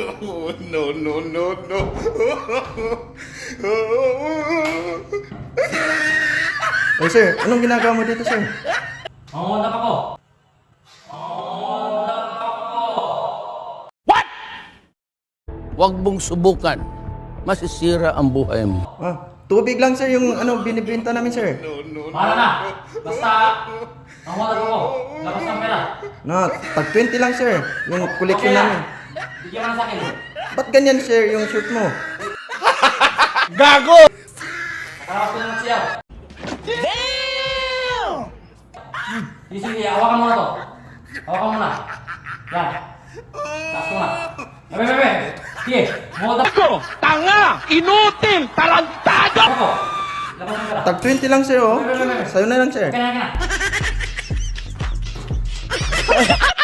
Oh, no, no, no, no. Oh, sir, anong ginagawa mo dito, sir? Mangungulap ako. Huwag mong subukan. Masisira ang buhay mo. Ah, tubig lang, sir, yung ano, binibenta namin, sir. Bahala na. Basta, mangungulap ako. Labas ng pera. Na, tag 20 lang, sir, yung collection Okay namin. Bigyan mo na sa akin. Ba't ganyan, sir, yung shirt mo? Gago! Karawas ko naman siya. Damn! Sige, sige. Hawakan mo na to. Hawakan mo na. Yan. Taas ko na. Bebe, bebe. Sige. Mangungulap ako. Tanga! Inutil! Tarantado! Ako. Tag 20 lang, sir, oh. Sa'yo na lang, sir. Kaya na, kaya na.